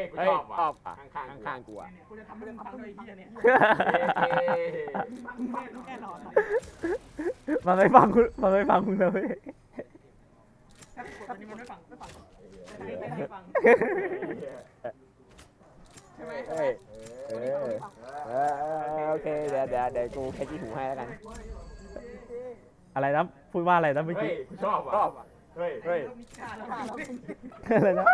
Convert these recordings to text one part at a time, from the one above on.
ฮ้ยกูเฮ้ยชอบชอว่ะบอะข้างๆข้างๆกูอะ กูจะทำเรื่องฟังด้วยไอ้เหี้ยเนี่ยเฮ้ยฟังแม่แน่นอนมันไม่ฟังคุณมันไม่ฟังมึงเลย ถ้ากดอันนี้มันไม่ฟังไม่ฟังไม่ให้ไม่ให้ฟังใช่ไหมเฮ้ยเออเออเออโอเค เดี๋ยวเดี๋ยวเดี๋ยวกูแค่ที่หูให้แล้วกัน อะไรนะพูดว่าอะไรนะเมื่อเฮ้กี้ยกูชอบชอว่ะบอะ เฮ้ย เฮ้ยมีค่าแล้วอะไรนะ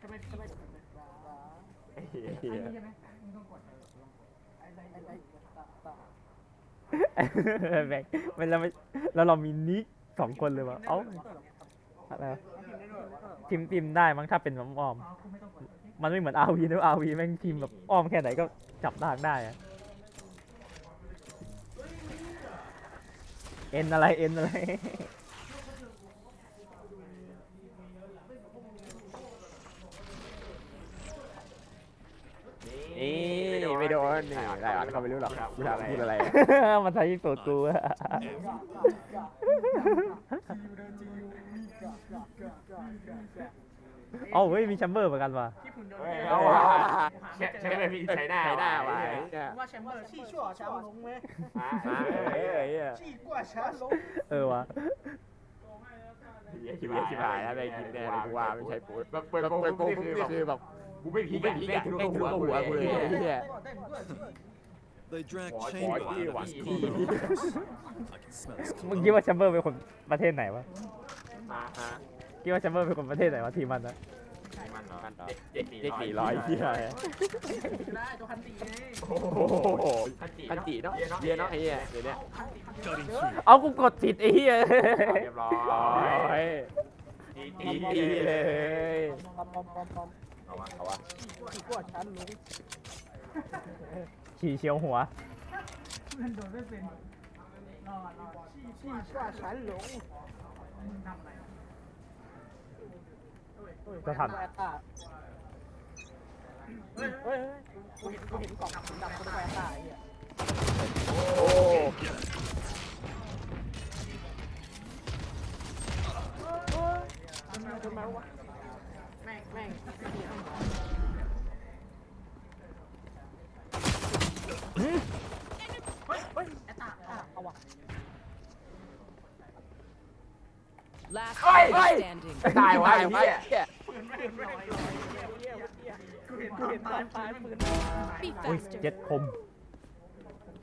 ทำไมทำไมเหี้ยเหี้ยใช่ไหมมึงต้องกดไอ้ไอ้ไอ้ต่อต่อแบงค์มันแล้วไม่แล้วเรามีนิกสองคนเลยวะเอ้าอะไรวะพิมพ์พิมพ์ได้มั้งถ้าเป็นอ้อมอ๋อมมันไม่เหมือนอาวีนะอาวีแม่งพิมพ์แบบอ้อมแค่ไหนก็จับทางได้อะ เอ็นอะไรเอ็นอะไร นี่ไม่โดนนี่อะไรวะเขาไม่รู้หรอกกูถามพูดอะไร มันใช้สูตรกูอะ เอ้าเฮ้ยมีแชมเบอร์เหมือนกันว่ะที่คุณโดนเฮ้ยแเอาว่ะใช่ใช่ไหมพี่ใช้หน้าใช้หน้าว่ะว่ะไอ้เหี้ยว่าแชมเบอร์ชี้ชั่วช้าลงไหมอะมาเอ้ยเอ้ยชี้กว่าช้าลงเออวะเหี้ยชิบหายชิบหายแล้วได้กินแน่เลยกูว่าไม่ใช่ปูดแบบเปิดเปิดโปรเปิดโปรนี่ปุ๊บคือนี่แบบคือแบบกูไม่พีกไม่อะพีกแม่อะงทะลุแม่งทะลุเข้าหัวกูเลยไอ้เหี้ย They drank Why- chamber why- out of why- his why- corpse. I can smell his มึงคิดว่าแชมเบอร์เป็นคนประเทศไหนวะอ่าฮะ คิดว่าแชมเบอร์เป็นคนประเทศไหนวะทีมมันนะมันเหรอมันเหรอเจ็ดเจ็ดสี่ร้อยเหี้ยได้ตัวคันตีไงโอ้โหโอ้โหคันจิคันจิเนาะเยียเนาะไอ้เหี้ยเดี๋ยวเนี้ย cutting through. เอากูกดผิดไอ้เหี้ยเรียบร้อโอ้ยยจีดีจีดีเลยปอมปอมปอมปอมเอาวะเอาวะชี้กว่าช้าลงขี่เฉียวหัวมันโดนไม่เป็นรอรอชี้ชี้กว่าช้าลงมึงทำอะไร จะทัน แอตตาเฮ้ยเฮ้ยกูเห็นกูเห็นกล่องดำกูได้แอตตาไอ้เหี้ยโอ้มันมาวะแม่งแม่งเฮ้ยเฮ้ยเฮ้ยแอตตาแอตตาเอาวะ Last Oi, player oi. standing. ตายวะไอ้เหี้ย เฮ้ยปืนไม่ปืนไม่ปืนเหี้ยเหี้ยกูเห็นกูเห็นตายตายปืน Be อุ้ย faster. เจ็ดคม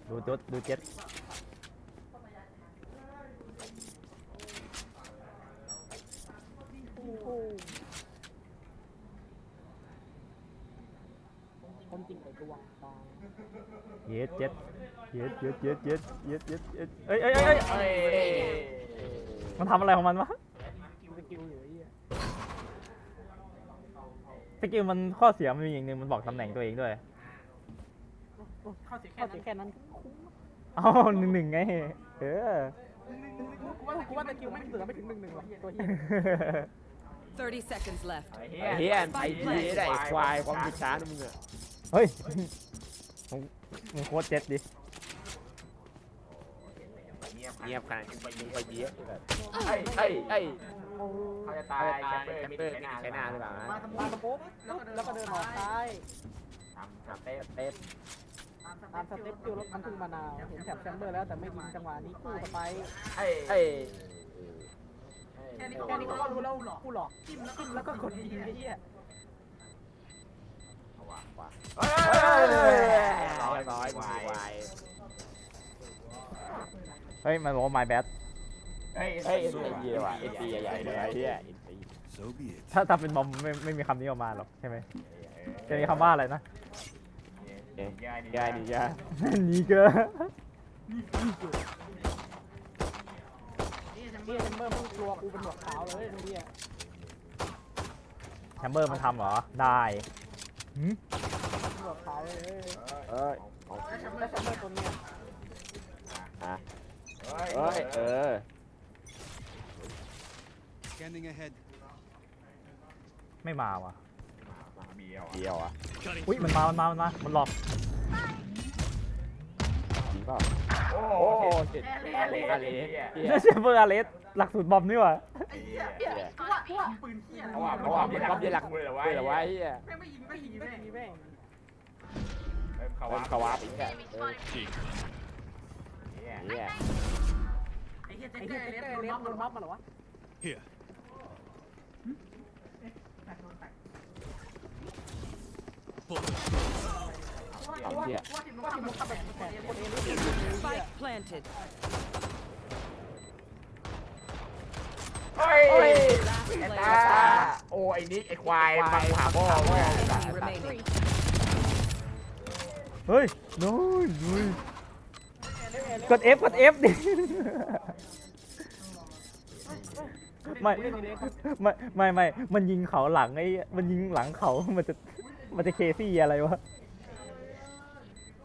ดูดูดูเจ็ดคนจริงเลยกูวางตาเย็ดเจ็ดเย็ดเย็ดเย็ดเย็ดเย็ดเย็ดเย็ดเอ้ยเอ้ยเอ้ยเอ้ยเฮ้ยมันทำอะไรของมันวะ สกิลอยู่ไอ้เหี้ย สกิลมันข้อเสียมันมีอย่างหนึ่งมันบอกตำแหน่งตัวเองด้วย เข้าเสียแค่แค่นั้นเอ้าหนึ่งหนึ่งไง เออ กูว่ากูว่าสกิลไม่เหลือไม่ถึงหนึ่งหนึ่งหรอกตัวเหี้ย30 seconds left. ไอ้ไอ้เหี้เหี้ยยไอ้ทีได้ไอ้ควายความคิดช้านะมึงอะเฮ้ยมึงมึงโคตรเจ็ดดิ เงียบเงียบขนาดนี้ไปยิงไปเยี้ยแบบเฮ้ยเอ้เฮ้ยยเอ้ย เขาจะตาตายยตายแคแคปปเปเปออร์ร์มีนี่ใช้หใช้หน้าน้าหหรืรืออเปเปล่าล่าฮะฮะแล้วก็เดินออกซ้ายแล้วก็เดินออกซ้ายทำทำเป๊ะเป๊ะตามสเต็ปคิวรถมันพึ่งมานาว เห็นแถบแชมเบอร์แล้วแต่ไม่ยิงจังหวะนี้กู้เข้าไปเฮ้ยเอ้ยแค่นี้แค่นี้ก็รู้แล้วหลอกกูหลอกจิ้มแล้วก็แล้วก็กดยิงไอ้เหี้ยเอาวะว่ะเฮ้เรียบร้อยววายเฮ้ยมันบอกว่า my bad เฮ้ยเฮ้ยเอ็นตีว่ะเอ็นตีใหญ่ๆเลยไอ้เหี้ยเอ็นตี So be it. ถ้าถ้าเป็นบอมไม่ไม่มีคำนี้ออกมาหรอกใช่ไหมจะมีคำว่าอะไรนะเอ๊ะยายยายดิยานี่เกอนี่แชมเบอร์แชมเบอร์มึงกลัวกูเป็นหนวดขาวเลยไอ้เหี้ยแชมเบอร์มันทำเหรอ ได้หืมหนวดขาวเลยเอ้ยเอาแล้วแชมเบอร์แชมเบอร์ตัวเนี้ยฮะเฮ้ยเอ้ย เออ Scanning ahead. ไม่มาว่ะมาเบียวเดียวอะ Cutting อุ้ยมันมามันมามันมามันหลอกจริงเปล่าโอ้โอ้โหโหเจ็ดอะไรอะไรเหี้ยเชฟเบอร์อาเลสหลักสูตรบอมนี่หว่าไอ้เหี้ยเหี้ยเพราะว่าเพราะว่าปืนเหี้ยเพราะว่าเพเพราะราะว่าว่ามีมันหลัก็กมีหลักมือเหรอวะเวลาไว้เหี้ยแม่งไม่ยิงไม่ยิงแม่งยิงแม่งเริ่มเข้าเริ่วัมบเขาวาร์ปอีกแค่เออเนี่ยเหี้ยไอ้เหี้ยเจ๊เจ๊เจ๊เลี้ยงโดนม็อบมาเหรอวะ Here. Spike planted. เฮ้ย Last ไอ้ player โอ้ไอ้นิกไอ้ควายมันหาพ่อแม่ Enemy remaining. เฮ้ยโน้ยนุ้ยกด F กด F ดิ ไม่ ไม่ ไม่ ไม่ มันยิงเขาหลังไอ้ มันยิงหลังเขา มันจะ มันจะเคซี่อะไรวะ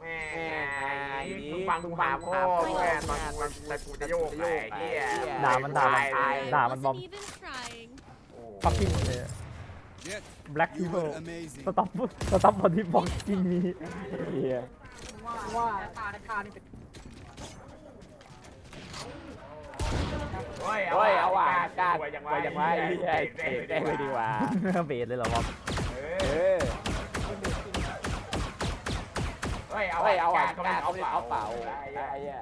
แม่ไอ้นี่ฟังดูหาพ่อแม่มันมันแต่กูจะโยกไอ้เหี้ยด่ามันด่ามันด่า มันบอม Wasn't even trying. ฟักกิ้งเลย Jet, Black you people were amazing. สต็อปสต็อปบอดี้บ็อกกิ้งมีเหี้ยว่าตาในตานี่เป็นเฮ้ยเฮ้ยเอาว่ะกล้าสวยจัจังงไว้วะจังไว้เหี้ยเตะได้เลยดีกว่าเบสเลยเหรอวะเอเอออเฮ้ยเอาเฮ้ยเอาอะเขากล้าเอาเขาไม่เปล่าเอาเปล่าไอ้เหี้ย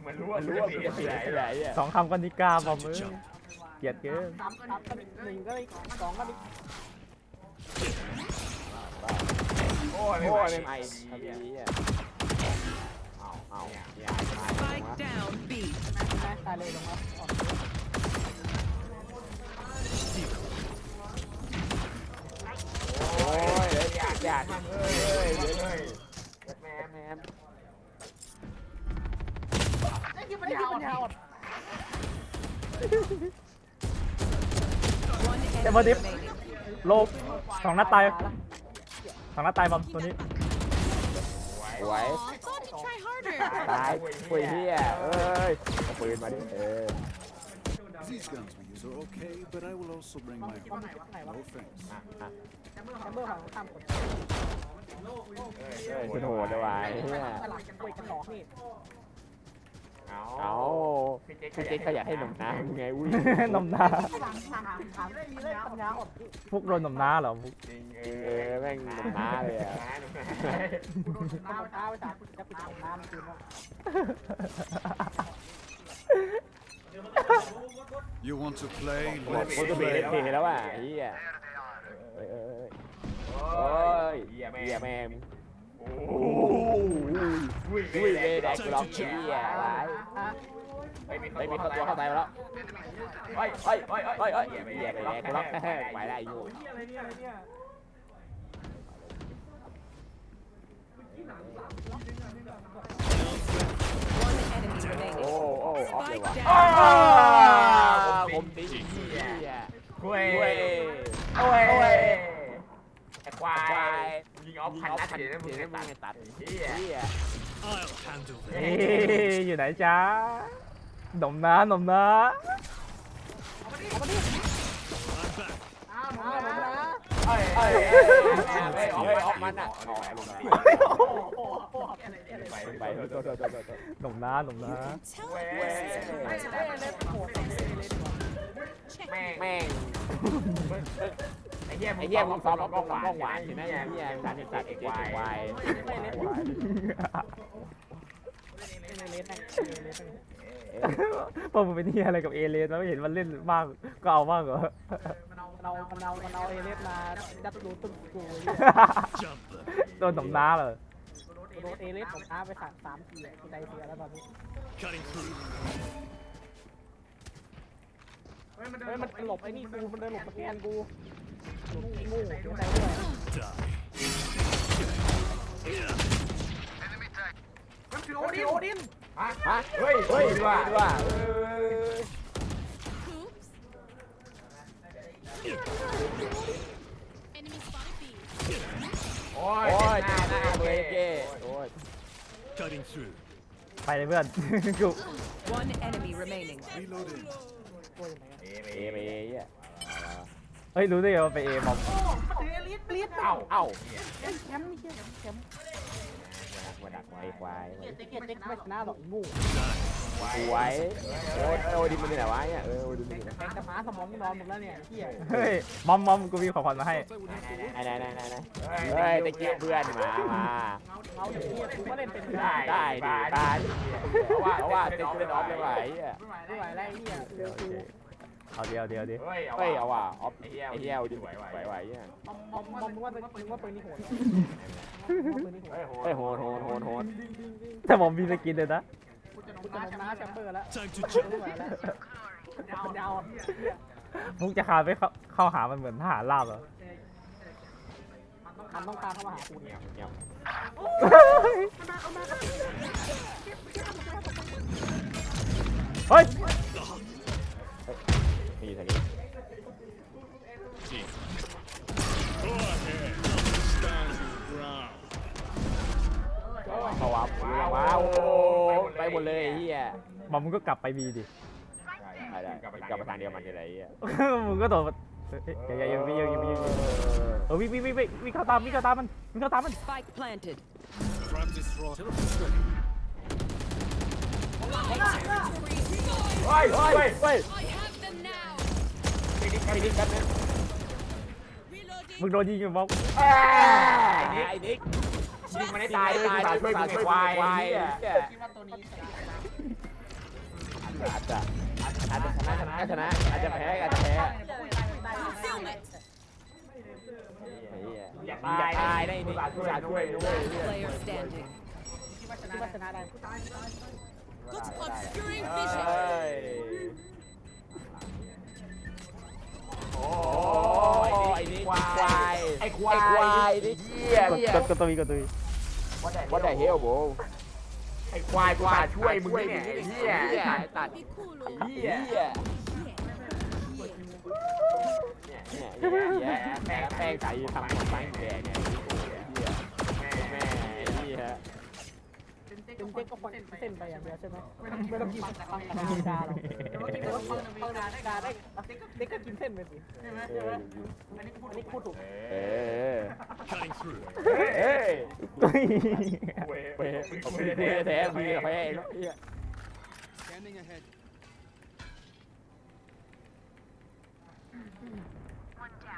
เหมือนรู้ว่ารู้รู้ว่าว่าเปเปลี่ลี่ยยนนเปเปลี่ลี่ยยนนเปลี่ยนไอ้เหี้ยสองคำกันนิกาบอมเอ้ยเกลียดเกินสามสามกันหนึ่งก็อีกสองก็อีกโอ้ยโอ้ไม่ยไหวไม่ไม่ไอ้ดีเหี้ยเอาเอาเนี่ยเนี่ย Spike down B. แม่ตายเลยลงมา โอ้ยเดี๋ยวอยากอยากเฮ้ยเฮ้ยเฮ้ยแม่แม่ไอ้ที่ปัญญาอ่อน One enemy Yeah, but if- remaining. โลบสองนัดตายสองนัดตายบอมตัวนี้สวย Aw, thought to try harder. ตายปุยเหี้ยเอ้ยเอาปืนมาดิเออ These guns we use are okay, but I will also bring my own. No thanks. แชมเบอร์แชมเบอร์ของข้ามกดเฮ้ยสุดโหดเลยว่ะไอ้เหี้ยตลาดกันคุยกันหลอกนี่เอาเอาพี่เจ๊ก็อยากให้หนุ่มน้ำไงอุ้ยนมน้าถามถามถามได้มีเลยปัญญาอ่อนพวกโดนนมน้าเหรอพวกจริงเออแม่งหนุ่มน้าเลยอะกูโดนน้ำน้ำไปสามจะปิดน้ำคืนว่า You want to play? โอ้ Let's โหก็เบร play. เทแล้วอะไอ้เหี้ยเอ้ยเอ้ยโอ้โอ้ยยเหี้ยแม่เหี้ยแม่งโอ้โอ้โหยอุ้ยเลยแดกกูล็อกเหี้ยไว้ไม่มีไม่มีเข้าตัวเข้าใจมาแล้วเฮ้ยเฮ้ยเฮ้ยเฮ้ยเฮ้ยเหี้ยไปเหี้ยไปแดแดกกกูกูล็ล็ออกกไปได้อยู่อะไรเนี่ยอะไรเนี่ย One enemy โอ้ remaining. โอ้ออฟเลย Spike ว่ะ down. ผมตีเหี้ย คุย เว้ย โอ้ยไอ้ควา ควาย ยยิง ออฟพันนัดเสียได้มึงเสียไม่ได้มึตัดงไงตัดเหี้ยเหี้ย I'll handle เอ้ them. ยอยู่ไหนจ้าหนมน้าหนมน้า I'm back. อ้าวน้องนะเฮ้ยเฮ้ยเฮ้ยเฮ้ยออกมันอะออกลงโอ้โหโอ้โหอะไรเนี่ยไปไปไปโทษโทษโทษโทษหนมน้าหนมน้า Tell เว้ย me this is ไม่ได้เล่ นโหดเลยเลยดีกว่าแม่งแม่งไอ้เหี้ยไอ้เหี้ยมึงซ้อมกล้องหวานกล้องหวานเห็นไหมเหี้ยสัตว์สัตว์ไอ้ควายควายเล่นเล่นเล่นเล่นเล่นพอมึงเป็นที่อะไรกับเอเลนแล้วเห็นมันเล่นมากก็เอามากเหรอมันเอามันเอามันเอามันเอาเอเลสมาจับดูตึ้งกู Jump them. โดนหนมน้าเหรอโดนเอเลสผมท้าไปสามสามทีใจเสียแล้วตอนนี้ Cutting through. เฮ้ยมันหลบไอ้นี่กูมันเดินหลบสแกนกูงูงูเสียใจด้วย มันคือโอดินโอดินฮะเฮ้ยเฮ้ยดีว่าว่าดีว่า Oops. Enemy spotted B. โอ้ยโอ้ยหน้าหน้าเบเว้รยกเก้โอ้ย Cutting through. ไปเลยเพื่อน กู One enemy remaining. Reloading. ตัวอยู่ไหนเอเอเมย์อะเฮ้ยรู้ได้ไงว่าไปเอบอมโอ้มันเอเลสเลียดเอ้าเอ้าแชมป์นี่แชมป์แชมป์ มาดักไว้ควายเกียรติเกียรติไม่ชนะหรอกไอ้งูสวยโอ้ยโอ้ยดิมันอยู่ไหนวะเนี่ยเออโอ้ยดิมันอยู่ไหนแข่งกับม้าสมองมึงนอนหมดแล้วเนี่ยเฮียเฮ้ยมอมมอมกูมีของขวัญมาให้ Thought I would have to ไหนไหนไหนไหนเฮ้ยตะเกียบเพื่อนมามาเอาเดี๋ยวเฮียกูก็เล่นเป็นได้ได้ดิได้เพราะว่าเพราะว่าเต็มเต็มออฟเลยว่ะไอ้เหี้ยไม่ไหวแล้วไอ้เฮียเดี๋ยวโอเค เอาเดียวเดียวเดียวเฮ้ยเฮ้ยเอาว่ะออฟไอ้ไอ้เหี้เหี้ยยเอาดิไหวไหวไหวไหวเนี่ยมอมมอมมอมมึงว่ามึงว่าปืนนี่โหดปืนนี่โหดเฮ้ยโหเฮ้ยโหดโหดโหดโหดแต่ผมมีสกินเลยนะกูจะน้าแชมเบอร์แล้ว Time to ไม่ check. ไหวแล้วยาวยาวอะมุกจะคานไปเข้าเข้าหามันเหมือนทหารราบเหรอมันต้องการเข้ามาหากูเงีเนี่ยยบเงียบเฮ้ย นี่ทางนี้ Go ahead. Stand your ground. เขาวับว้าวไปหมดเลยไอ้เหี้ยมอมมึงก็กลับไปบีดิ ได้ได้กลับไปทางเดียวมันจะไรเหี้ยมึงก็โดดเฮ้ยอย่าอย่าอย่าวิ่งอย่าวิ่งอย่าวิ่งเออวิ่งวิ่งวิ่งวิ่งวิ่งเข้าตามวิ่งเข้าตามมันวิ่งเข้าตามมัน Spike planted. Practice throw. Teleport ready. เฮ้ยเฮ้ยเฮ้ยเฮ้ย I have them now. ไอ้นิกกันนะ Reloading. มึงโดนยิงอยู่บอกไอ้นิกไอ้นิกยิงมันให้ตายด้วยตายช่วยมึงไอ้ควายไอ้เหี้ยคิดว่าตัวนี้อาจจะอาจจะชนะชนะชนะอาจจะแพ้อาจจะแพ้ Fulfillment. ไอ้เหี้ยอย่าอย่าตาตายยได้ได้นี่นิกช่วยช่วยด้วย Last player standing. คิดว่าชนะได้ Got obscuring เฮ้ vision. ไอ้นิกควายไอ้ควาย ไอ้ควายนิกเหี้ยกดกดกดตัววีกดตัววีว่าแต่เฮลโบไอ้ควายกูตาช่วยมึงเนี่ยไอ้เหี้ยเหี้ยตัด Be cool. เหี้ยเหี้ยเนี่ยเนี่แป้งแป้งใส่ทำของแป้งแดงเนี่ย เป็นเจ๊ก็ฟังเส้นไปอย่างเดียวใช่ไหมไม่ต้องกินฟังธรรมดาหรอกแต่ว่าฟังธรรมดาได้ได้เด็กก็กินเส้นไปสิใช่ไหมใช่ไหมอันนี้พูดถูกเออ Cutting through. เฮ้ยเฮ้ยเว้ยเว้ยผมไม่ได้แท้มีแพ้เองเหี้ย Scanning ahead.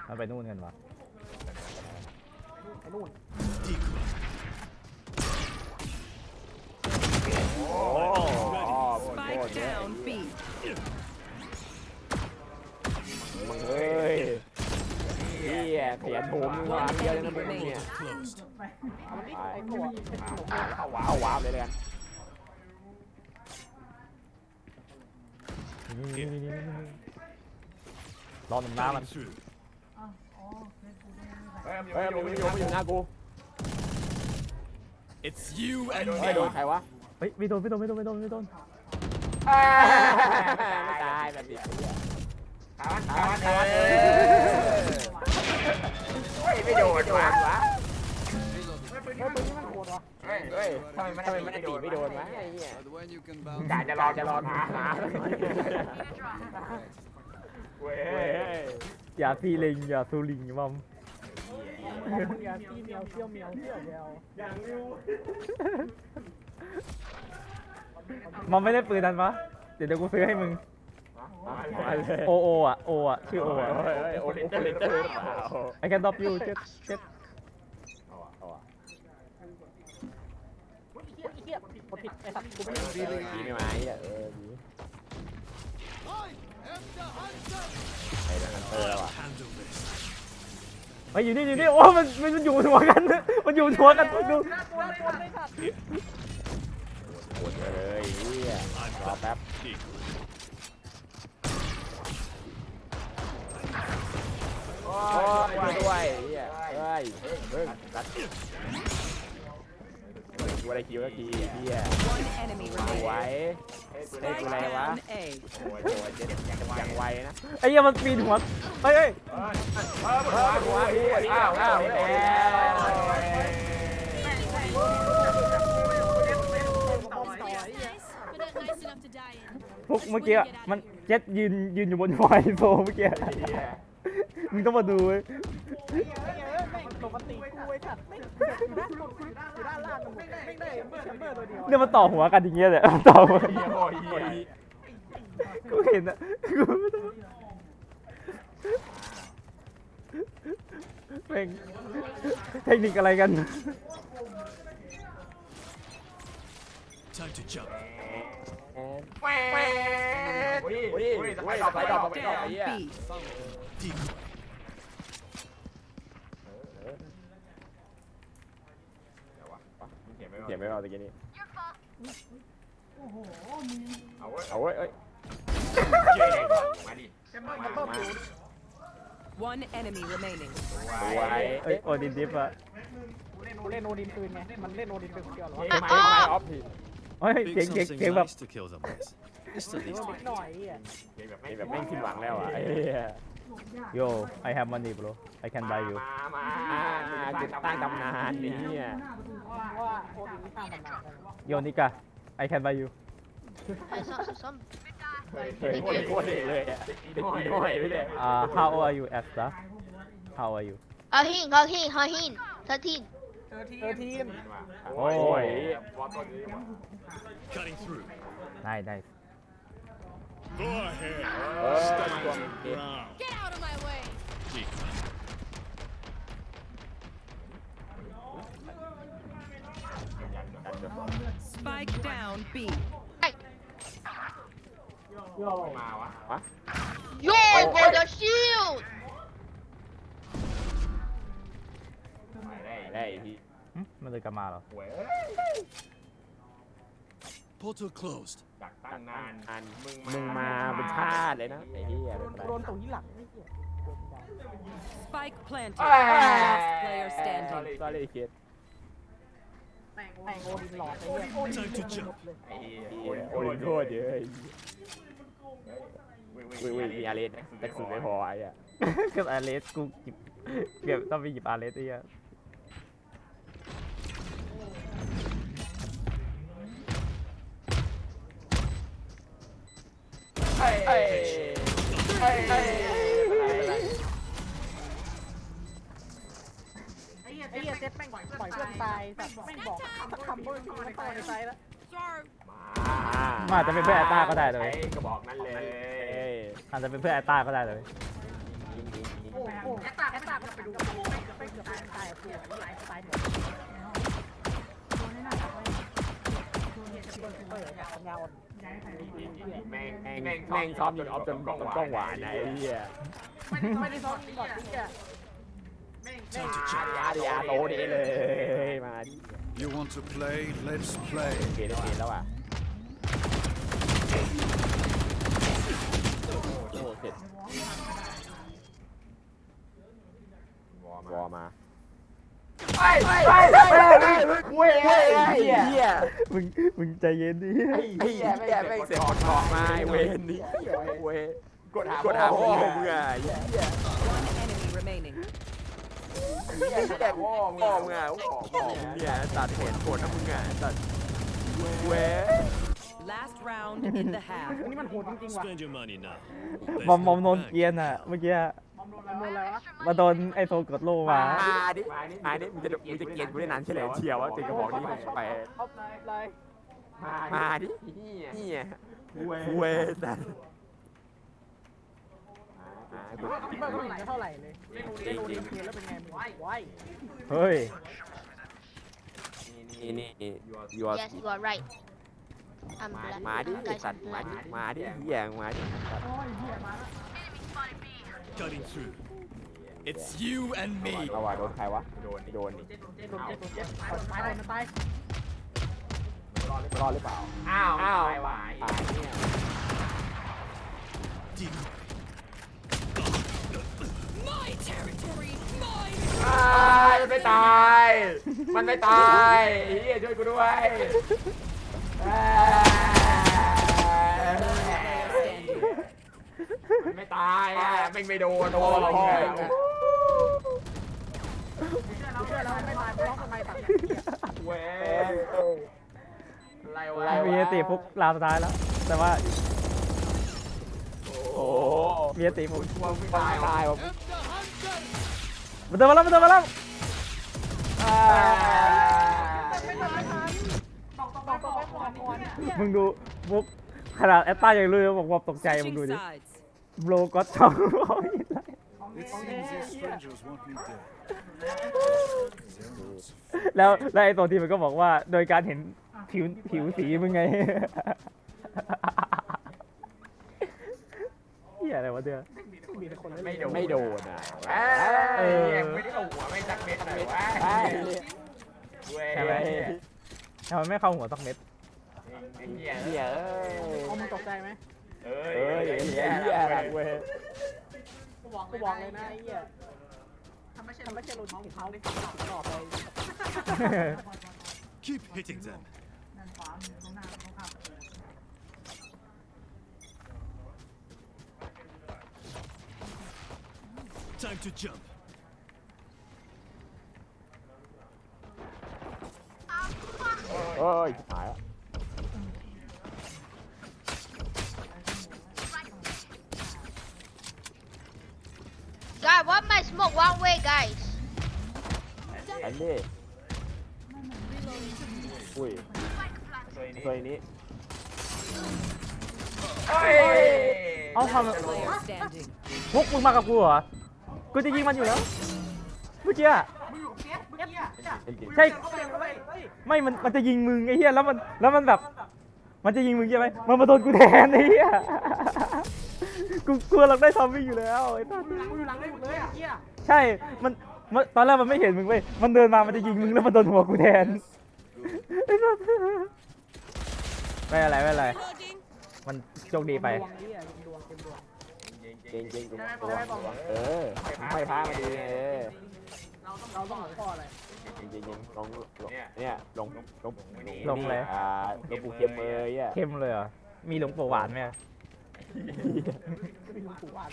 มันไปนู่นกันวะไอ้นู่น Decline. โอ้อ๋อโคตร Spike เยอะ down B. มึงเฮ้ยเหี้ยเสียโถมมาเยอะเลยนะมึงเนี่ย Closed. เอามันนี่ไอ้ตัวเป็นขนมเข้าว้าวว้าวเลยเลยกันนี่นี่นี่นี่นี่รอหนุ่มน้ำมัน Cutting through. เฮ้ยมึงไม่อยู่ไม่อยู่หน้ากู It's you and เฮ้ยโดน me. ใครวะ เฮ้ยไม่โดนไม่โดนไม่โดนไม่โดนไม่โดนไม่ตายแบบนี้ถามถามถามเอเฮ้ยไม่โดนวะเฮ้ยปืนนี้มันโหดวะเฮ้ยเฮ้ยทำไมมันทำไมไม่มันโดตีนไม่โดนวะไอ้เหี้ย But when you can bounce. กาจะรอจะรอหาหาเว้เฮ้ยยอย่าฟีลิงอย่าซูลิงมอมมึงอย่าขี้เมียวเที่ยวเมียวเที่ยวเมียวมอ มไม่ได้ปืนนั้นปะเดี๋ยวเดี๋ยวกูซื้อให้มึงมาเลยโอโออะโออะชื่อโออะเฮ้ยเฮ้ยโอลิเตอร์ลิเตอร์เปล่า I can drop you เจ็ดเจ็ดเอาอะเอาอะเฮียเฮียกดผิดไอ้สัตว์กูไม่ได้ดีไม่มาไอ้เหี้ยเออดี I am the hunter. ไอ้ฮันเตอร์แล้วอะ Handle this. ไปอยู่นี่อยู่นี่โอ้มันมันอยู่หัวกัน มันอยู่หัวกันดู ตัวตัวไอ้สัตว์โหดเลยเหี้ยรอแป๊บ Decline. โอ้ยช่วยด้วยเหี้ยเฮ้ยเฮ้ยรัดกูอะไรคิวแล้วทีเหี้ย One enemy เอาไว้ remaining. เฮ้ยกูอะไรวะ Down A. โอ้ยโอ้ยเจ็ดอย่างไวนะไอ้เหี้ยมันปีนหัวเฮ้ยเฮ้ยเออหัวหัวอ้าวอ้าวแล้ว Nice, but not nice enough to die in. พวกเมื่อกี้อะมันเจ็ดยืนยืนอยู่บนไฟโซเมื่อกี้มึงต้องมาดูเว้ยมันตรงมันตีกูไอ้สัตว์ไม่อยู่ด้านบนกูอยู่ด้านล่างกันหมดไม่ได้แชมเบอร์ตัวเดียวเนี่ยมันต่อหัวกันอย่างเงี้ยเลยต่อหัวเฮียโอ้ยเฮียกูเห็นอะกูไม่ต้องแม่งเทคนิคอะไรกัน Time to jump. แหวนโอ้ยโอ้ยโอ้ยโอ้ยสสไปไปดดออกกสสไปไปดดออกกไอ้เหี้ย Decoy. เขียนไม่เขียนไม่ออกตะกี้นี้เอาเว้ยเอาเว้ยเอ้ยมาดิมามา One enemy remaining. สวยเอ้ยโอดินดิฟอะกูเล่นโอดินคืนไงมันเล่นโอดินเป็นคนเดียวเหรอเฮ้ยไม่ไม่ออฟผิด เฮ้ย Pick เสียงเสียง something เสียงแบบ nice to kill them with. Just at เด็ least กหน่อยอะเขียนแบบไอ้แบบแม่งสิ้นหวังแล้วอะไอ้เหี้ย Yo I have money bro I can buy you มา มาอ่าจุดตั้งตำนานนี่เนี่ยเพราะว่าโอดินนี่ข้ามมันมา Yo Nika I can buy you I saw some, some เฮ้ยโคตรโคตรเด็กเลยอะเด็กน้อยไปเลย uh how old are you Asta How are you Hahin, Hahin, Hahin, 13. เออทีม โอ้ย บอลตัวนี้ cutting through. nice nice Go ahead. เออ Ground. Get out of my way. Decoy. ส Spike down B. มาวะ Yo, for the shield! ไปได้ได้ไอ้ที่หึมันเลยกลับมาเหรอ หวย Portal closed. ดักตั้งนาน อันมึงมาเป็นชาติเลยนะไอ้เหี้ยโดนโดนตรงที่หลังไม่เกี่ยว Spike planted. เอ้ย Last player standing. ก็เลยคิดแต่งโอดินหลอดไอ้เหี้ยโอดิน Time to jump. ไอ้โอ้ยโทษเยอะไอ้เว้ยเว้ยมีอาเลนแต่สุดไม่พอไอ้อะก็อาเลสกูหยิบเกือบต้องไปหยิบอาเลสไอ้เหี้ย เอ้ยเอ้ยเอ้ยเอ้ยไอ้เหี้ยเจ็บแม่งปล่อยเพื่อนตายสัตว์แม่งบอกสักคำว่ามันเข้าในไซส์แล้ว Sorry. มันอาจจะเป็นเพื่อนแอตตาก็ได้เลยไอ้กระบอกนั้นเลยเอ้ยอาจจะเป็นเพื่อนแอตตาก็ได้เลยยิงยิงยิงโอ้โหแอตตาแอตตาไปดูไม่เกือบไม่เกือบตายตายตัวตายตายหมดเออปัญญาอ่อน แม่งแม่งแม่งซ้อมจนออฟจนจนกล้องหวานนะไอ้เหี้ยไม่ได้ซ้อมก่อนที่จะ Time to อา jump. ริยาอาริยาโตนี่เลยมาดิ You want to play? Let's play. เกมเกมแล้วอะโอ้เสร็จวอมา ไปไปไปไปเว้ยเว้ยไอ้ไอ้เหี้ยเหี้ยมึงมึงใจเย็นดิไอ้เหี้ยแม่งแม่งเสียงกอดมาไอ้เวนนี่เวนกดหากดหาพ่อมึงอะไอ้เหี้ย One enemy remaining. ไอ้เหี้ยแดกพ่อมึงพ่อมึงอะพ่อมึงเนี่ยตัดเห็นโกรธนะมึงอะตัดเวน Last round in the half. อันนี้มันโหดจริงๆว่ะ Spend your money now. มอมมอมโดนเกรียนอะเมื่อกี้ มันโดนอะไรวะมาโดนไอโซกดโลมามาดิมาดิมึงจะมึงจะเกลียดกูได้นานเฉลยเชียวว่าถึงกระบอกนี้ไปเอาเลยมาดิเหี้ยนี่เวนตัดคิดว่าคิดว่าผู้หญิงจะเท่าไหร่เลยเล่นโอดินเล่นโอดินเกมแล้วเป็นไงมึงไว้เฮ้ยนี่นี่ยูอ Yes, you are right. I'm มา black. มาดิ You guys สั are ตว์มา black. ดิมาดิเหี้ยมาดิ Cutting through. It's you and me. เอาว่ะโดนใครวะ โดนโดนนี่โดนเจ็บโดนเจ็บตายโดนตายรอดหรือเปล่า อ้าวอ้าวตายวายตายเนี่ย Decoy. My territory. My ตายมันไม่ตาย มันไม่ตายเฮียช่วยกูด้วยมัน ไม่ตายอะแม่งไม่โดนพ่อเราไงเชื่อแล้วไม่ตายร้องทำไมตัดเว้ยอะไรวะมีอติฟุกลาวสุดท้ายแล้ว แต่ว่าโอ้มีอติฟุกกลัวไม่ตายตายว่ะมันเดินมาแล้วมันเดินมาแล้วบอกบอกบอกบอกก่อนก่อนมึงดูมุกขนาดแอตตายังรู้เลยบอกว่าตกใจมึง Switching ดูดิ sides. โบรก็ช่อง It seems these strangers want me dead. They're not so แล้วแล้วไอ้ตัวที่มันก็บอกว่าโดยการเห็นผิวผิวสีมึงไงเฮียอะไรวะเดี๋ยมีแต่คนเล่นไม่โดนไม่โดนอะเอ้ยไม่ได้เอาหัวไม่จักเม็ดเลยวะใช่เว้ยใช่ไหมทำไมไม่เข้าหัวสักเม็ดไอ้เหี้ยเหี้ยเอ้ยเอามึงตกใจไหม เอ้เอ้ยยเหี้ยเหี้ยหลักเว้ยกูบอกกูบอกเลยนะไอ้เหี้ยทำไม่ใช่ทำไม่ใช่รถของเขาเลยต่อไป Keep hitting them. Time to jump. เอ้ยหายแล้ว guys? อันนี้อุ้ยตัวนี้ตัวนี้ เฮ้ยเอาทำ Last player standing. มุกมึงมากับกูเหรอ กูจะยิงมันอยู่แล้วเมื่อกี้อะเป็นจริงใช่ ไม่ มัน มันจะยิงมึงไอ้เหี้ย แล้วมัน แล้วมันแบบ มันจะยิงมึงใช่ไหมมันมาโดนกูแทนไอ้เหี้ย กูกลัวเราได้ทอมมี่อยู่แล้วไอ้ตากูอยู่หลังได้หมดเลยอะเหี้ยใช่ มันมันตอนแรกมันไม่เห็นมึงเว้ย มันเดินมา มันจะยิงมึงแล้วมันโดนหัวกูแทนไอ้สัสไม่อะไรไม่อะไร Reloading. มันโชคดีไป ดวงไอ้เหี้ยดวงเต็มดวงจริงจริงจริงตัวเออไม่พามาดีเออเราต้องเราต้องหลงพ่ออะไรจริงจริงลงลงเนี่ยลงลงลงเลย อ่าลงปูเค็มเลยอะเข้มเลยเหรอมีหลวงปู่หวานไหมไม่รู้กูว่า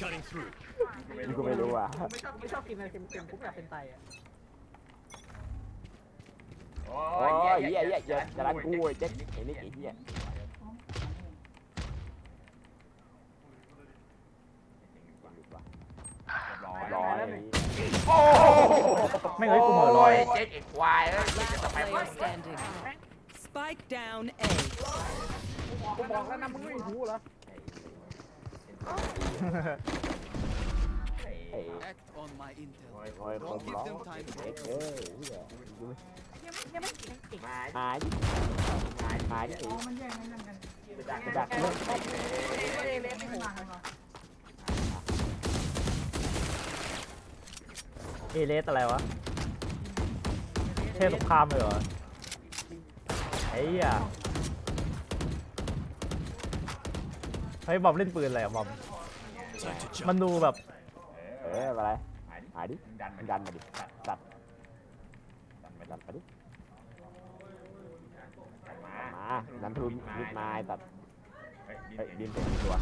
Cutting through. นี่กูไม่รู้อะไม่ชอบไม่ชอบกินอะไรเค็มๆกูอยากเป็นไตอะโอ้โอ้ยยเหี้ยเหี้ยเหี้ยจะรันกูไอ้เจ๊กไอ้นี่ไอ้เหี้ยร้อยโอ้ไม่งเอ้ยกูเหม่อลอย เจ๊กไอ้ควายเอ้ยจะ Last ไป player standing. Spike down A. กูบอกแล้วนะมึงไม่รู้เหรอไอ้ Act on my intel. โอ้ยผมร้องเจ๊กเอ้ยเหี้ยมาหายดิหายดิจะดักเรื่องเอเลสอะไรวะเทพสงครามเลยเหรอไอ้เหี้ย เฮ้ยบอมเล่นปืนอะไรอะบอม Time to มัน jump. ดูแบบเอออะไรหายดิดันดันมาดิดันดันไปดันมาดิมามาดันทุนมิดไม้ตัดเฮ้ยเฮ้ยดิดินนเสร็จตัว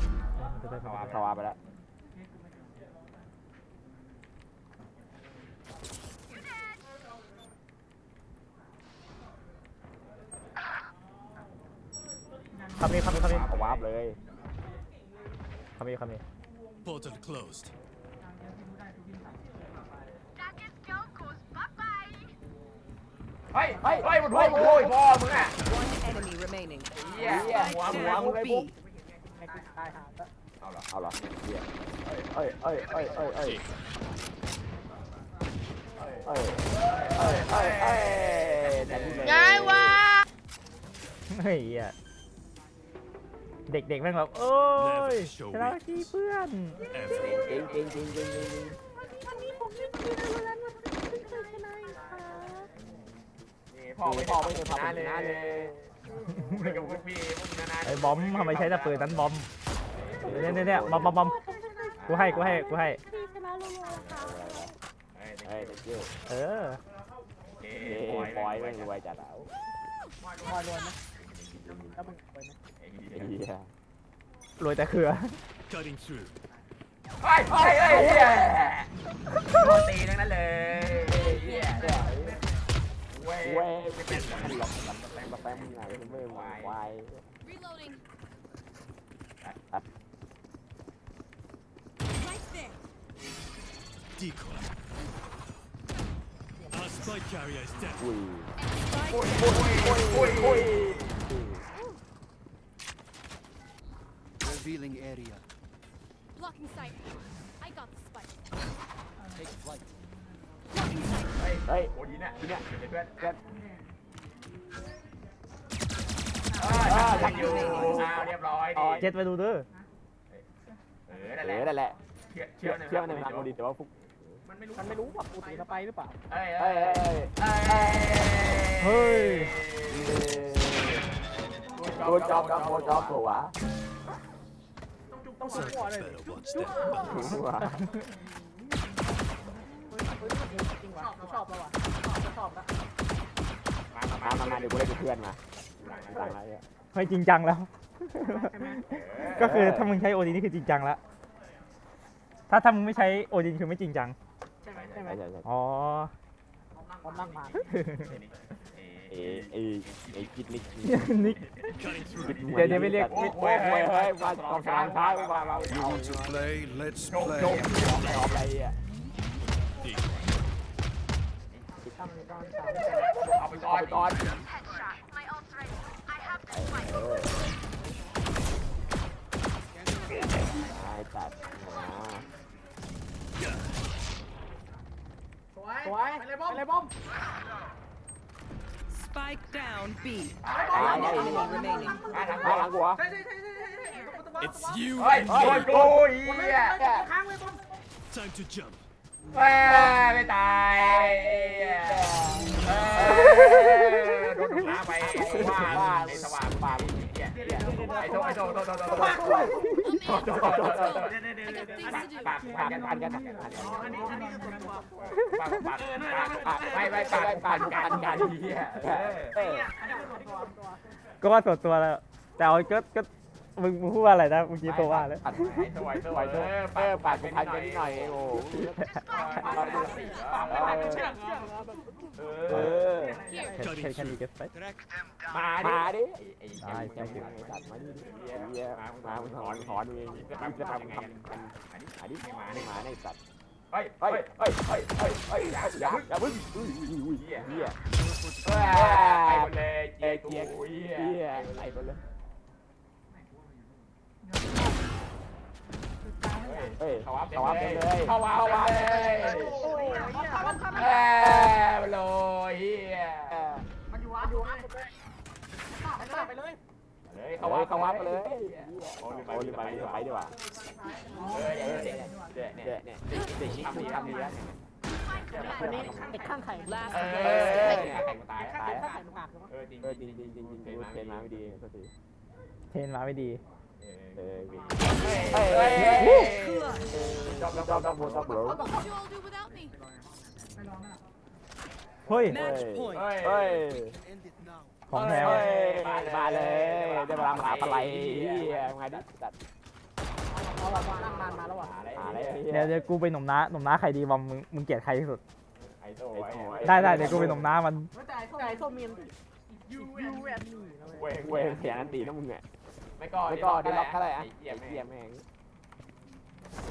จะได้สวาสวาไปแล้วคำนี้คำนี้คำนี้เอาวาร์ปเลย คำนี้คำนี้ Portal closed. เฮ้ย เฮ้ย เฮ้ยมันโวยโวยพ่อมึงอะ One enemy remaining. เหี้ยหัวหัว Down มึงเลย B. ปุ๊บไอ้กูตายหาแล้วเอาเหรอเอาเหรอเหี้ยเอ้ยเอ้ยเอ้ยเอ้ยเอ้ยเอ้ยเอ้ยเอ้ยเอ้ยดันเลยไงวะเฮ้ยอะ เด็กๆแม่งแบบโอ้ยชนะที่เพื่อนเก่งเก่งเก่งเก่งเก่งเก่งไม่ได้ไม่เคยพ่อไม่พ่อม่เคยชนเลยไม่กับพวกพี่พวกชนไอ้บอมทำไมใช้ตะปืนนั้นบอมเนี่ยเนี่ยบอมบอมบอมกูให้กูให้กูให้ชนะรวๆค่ะเฮ้ยเออปล่อยไปรวยจัดเอาปล่อยรวยนะแล้วมึงรวยไหม เหี้ยรวยแต่เครือ Cutting through. เฮ้ยเฮ้ยเฮ้ยเฮียโดนตีทั้งนั้นเลยเฮียเว้ยเว้ยไม่เป็นมันหลอกหลอกแปลงแปลงมึงไงมึงไม่วาย Reloading. Up. Right there. Decoy. Our spike Light carrier is dead. อุ้ยอุ้ยอุ้ยอุ้ยอุ้ยอุ้ย Revealing area. Blocking sight. I got the spike. Take flight. Blocking sight. เฮ้ยเฮ้ยโอ้ดีนะดีนะเพื่อนเพื่อนเออยังอยู่อ้าวเรียบร้อยดีเจ็ดไปดูเด้อเออนั่นเอแหละอนั่นแหละเชื่อเชื่เชื่ออเชื่อมันในพลังกูดีแต่ว่าฟุกมันไม่รู้ว่าปูตีจะไปหรือเปล่า เฮ้ยเฮ้ยเฮ้ยเฮ้ยโดนจอบจอบโดนจอบหัว ต้องซื้อหัวเลย Better watch that. หัวเฮ้ยเฮ้ยจริงว่ะชอบแล้วว่ะชอบแล้วมามามาเดี๋ยวกูได้เป็นเพื่อนมาหลังอะไรอะเฮ้ยจริงจังแล้ว ก็คือถ้ามึงใช้โอดินนี่คือจริงจังแล้วถ้าถ้ามึงไม่ใช้โอดินคือไม่จริงจัง ใช่ไหมใช่ไหมใช่ใช่ใช่อ๋อ ผมนั่งมาเอเอเอคิดนิกนิก Cutting through. เดี๋ยวเดี๋ยวไปเรียกโอ้ยเฮ้ยเฮ้ยเฮ้ยมากองสลางท้ายมามา You want to play? Let's โจก play. โจกออกอะไรอะทำตอนเช้าเอาไปก่อออนกก่อนไอ้ตัดมาสวยสวยอะไรบ้อมอะไรบ้อม Spike down B. ตายตาย One enemy remaining. มาทางมาหลังกูเหรอใช่ใช่ใช่ใช่ใช่ It's you เฮ้ย and โดน me. กูเฮียค้างไว้บ้อม Time to jump. แม่ไม่ตายเออโดนหาไปว่าว่าในสว่างปาก เฮียไอ้โตไอ้โตโตโตโตโต I'm in. โตโตโต I got things to do. ปากปากกันปากกันปากอันนี้อันนี้คือส่วนตัวปากปากปากไม่ไม่ปากปากกันกันเฮียเอออันนี้คือส่วนตัวตัวก็ว่าส่วนตัวแล้วแต่ก็ก็ มึงมึงพูดว่าอะไรนะเมื่อกี้ตัวว่าแล้วไอ้สวยสววยยเออะอเออปาดกูพันกันนิดหน่อยโอ้เป็นเชือกเชือกเออแค่แค่แค่นี้ก็ไปมามาดิไอ้ได้แค่มึงไอ้สัตว์มาดิเฮียมามึงถอนถอนเองจะทำจะทำทำกันอันนี้มาในมาในสัตว์เฮ้ยเฮ้เฮ้ยยเฮ้ยเฮ้ยเฮ้ยเฮ้ยอย่าอย่าพึ่งอุ้ยอุ้ยเฮียไปหมดเลยเอเจ๊เกีกูยเฮีเฮียยไหลไปเลย เฮ้ยเขาวับเขาวับเลไปยเลยเขาวับเขาวับเลยโอ้ยเออไปเลยเฮียมันอยู่วัดอยู่วัดไปเลยเลยเขาเขาวัวับบเขาวับไปเลยโอ้โอ้ลืยมไปไปลืลืมมไปไปลืมไปดีกว่าเออเดี๋ยวเดี๋ยวเดี๋ยวเนี่ยเนี่ยเด็กทำดีทำดีแล้วอันนี้ไอ้ข้างไข่ Last เอ player อ standing. แข่งมาตายข้างตายไข่ข้างไข่มันหักเออจริงเออจริงจริงจริงจริงกูเป็นมาไม่ดีสักทีเทรนมาไม่ดีเออเฮ้ยเฮ้ ยเฮ้ยจอบจอบจอบจอบจอบโบร What would you all do without me? เฮ้ย Match point. เฮ้ยของแถวเฮ้มาเลยได้เวลามหาปลายเฮียไงดิตัดเอาละมานั่งนานมาแล้วว่ะหาอะไรเฮีเดี๋ยวเดี๋ยวกูไปหนมน้าหนมน้าใครดีบอมมึงมึงเกลียดใครที่สุด ไอ้โตได้ได้เดี๋ยวกูไปหนมน้ามัน ใจใจส้มเมียนยูแอนยูแอนนี่นะเว้ยเว้ยเสียนันตีนะมึงอะ ไม่ก็ไม่ก็ได้ล็อกเท่าไหร่อะไอ้เหี้ยเฮียแม่ง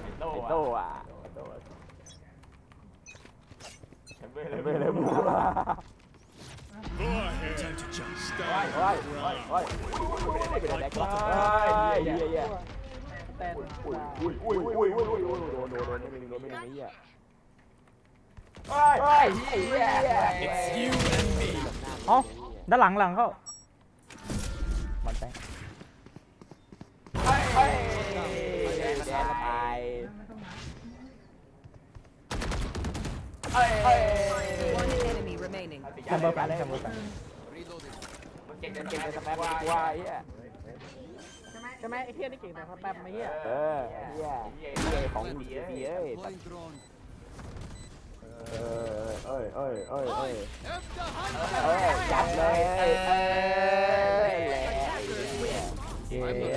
ไอ้โตไอ้โต้อะโต้เว้ยเว้ยเลยมึง Time to jump. โอ้ยโอ้ยโอ้ยไม่เป็นไรก็เฮียเฮียแต่อุ้ยอุ้ยอุ้ยอุ้ยอุ้ยอุ้ยอุ้ยโดนโดนโดนไม่ดึงโดนไม่ดึงไอ้เหี้ยเฮ้ยเฮ้ยเฮีย It's you and me. เอ้าด้านหลังหลังเข้าบอลไป เฮ้ยเฮ้ย แดนแดนตาย เฮ้ยเฮ้ย One enemy remaining. แชมเบอร์แฟนแชมเบอร์แฟนมันเก่งเก่เก่งงเป็นสแปแปมมกว่าไอ้เหี้ยใช่ไหมไอ้เฮียนี่เก่งแต่เขาแป๊บไม่เฮียเออไอ้เหี้ยเหี้ยของดีเอ้ยเอ้ยเออเอ้ยเอ้ยเอ้ยเอ้ยเอ้ยจัดเลยเอ้ยเย้